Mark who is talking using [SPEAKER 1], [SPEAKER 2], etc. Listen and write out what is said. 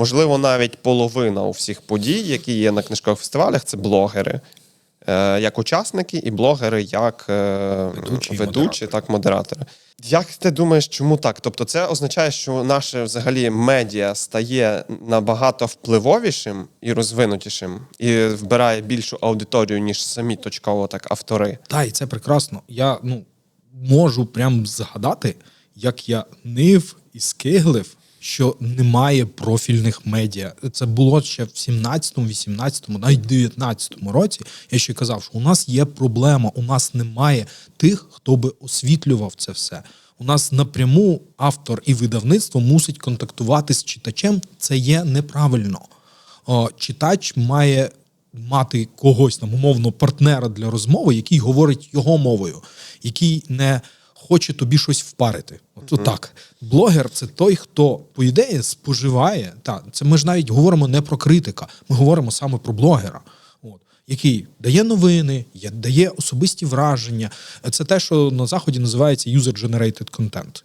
[SPEAKER 1] Можливо, навіть половина у всіх подій, які є на книжкових фестивалях, це блогери. Е, як учасники і блогери, як е,
[SPEAKER 2] Ведучі
[SPEAKER 1] ведучі
[SPEAKER 2] модератори.
[SPEAKER 1] так модератори. Як ти думаєш, чому так? Тобто, це означає, що наше взагалі медіа стає набагато впливовішим і розвинутішим, і вбирає більшу аудиторію, ніж самі точково так автори.
[SPEAKER 2] Та, і це прекрасно. Я ну, можу прям згадати, як я нив і скиглив, що немає профільних медіа. Це було ще в 17-му, 18-му, навіть 19-му році. Я ще казав, що у нас є проблема, у нас немає тих, хто би освітлював це все. У нас напряму автор і видавництво мусить контактувати з читачем. Це є неправильно. Читач має мати когось там умовно партнера для розмови, який говорить його мовою, який не хоче тобі щось впарити. От так. Блогер це той, хто, по ідеї, споживає. Та, це ми ж навіть говоримо не про критика, ми говоримо саме про блогера. От, який дає новини, дає особисті враження. Це те, що на заході називається user-generated content.